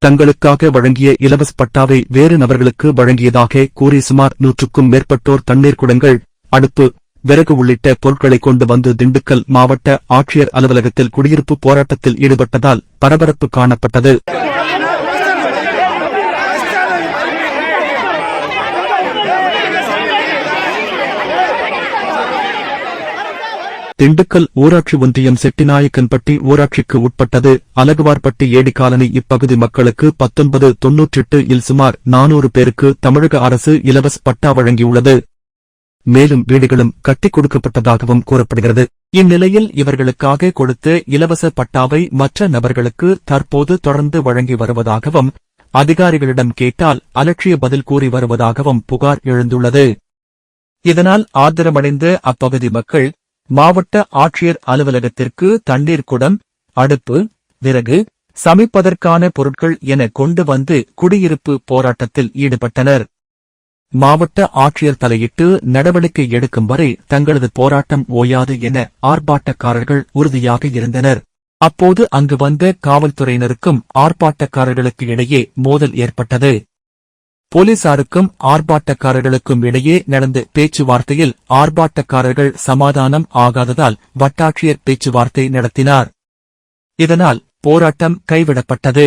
தங்களுக்காக வழங்கிய இலவச பட்டாவை வேறு நபர்களுக்கு வழங்கியதாக கூறி சுமார் நூற்றுக்கும் மேற்பட்டோர் தண்ணீர் குடங்கள் அடுப்பு விறகு உள்ளிட்ட பொருட்களை கொண்டு வந்து திண்டுக்கல் மாவட்ட ஆட்சியர் அலுவலகத்தில் குடியிருப்பு போராட்டத்தில் ஈடுபட்டதால் பரபரப்பு காணப்பட்டது திண்டுக்கல் ஊராட்சி ஒன்றியம் செட்டிநாயக்கன்பட்டி ஊராட்சிக்கு உட்பட்டது. அலகுவார்பட்டி ஏடிக்காலனி இப்பகுதி மக்களுக்கு பத்தொன்பது தொன்னூற்றெட்டு இல் சுமார் நானூறு பேருக்கு தமிழக அரசு இலவச பட்டா வழங்கியுள்ளது. மேலும் வீடுகளும் கட்டிக் கொடுக்கப்பட்டதாகவும் கூறப்படுகிறது. இந்நிலையில் இவர்களுக்காக கொடுத்த இலவச பட்டாவை மற்ற நபர்களுக்கு தற்போது தொடர்ந்து வழங்கி வருவதாகவும் அதிகாரிகளிடம் கேட்டால் அலட்சிய பதில் கூறி வருவதாகவும் புகார் எழுந்துள்ளது. இதனால் ஆத்திரமடைந்த அப்பகுதி மக்கள் மாவட்ட ஆட்சியர் அலுவலகத்திற்கு தண்ணீர் குடம் அடுப்பு விறகு சமைப்பதற்கான பொருட்கள் என கொண்டு வந்து குடியிருப்பு போராட்டத்தில் ஈடுபட்டனர். மாவட்ட ஆட்சியர் தலையிட்டு நடவடிக்கை எடுக்கும் வரை தங்களது போராட்டம் ஓயாது என ஆர்ப்பாட்டக்காரர்கள் உறுதியாக இருந்தனர். அப்போது அங்கு வந்த காவல்துறையினருக்கும் ஆர்ப்பாட்டக்காரர்களுக்கு இடையே மோதல் ஏற்பட்டது. போலீசாருக்கும் ஆர்ப்பாட்டக்காரர்களுக்கும் இடையே நடந்த பேச்சுவார்த்தையில் ஆர்ப்பாட்டக்காரர்கள் சமாதானம் ஆகாததால் வட்டாட்சியர் பேச்சுவார்த்தை நடத்தினார். இதனால் போராட்டம் கைவிடப்பட்டது.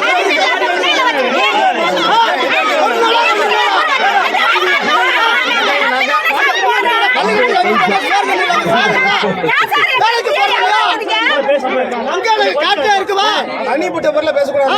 தனிப்பட்ட பேசக்கூடாது.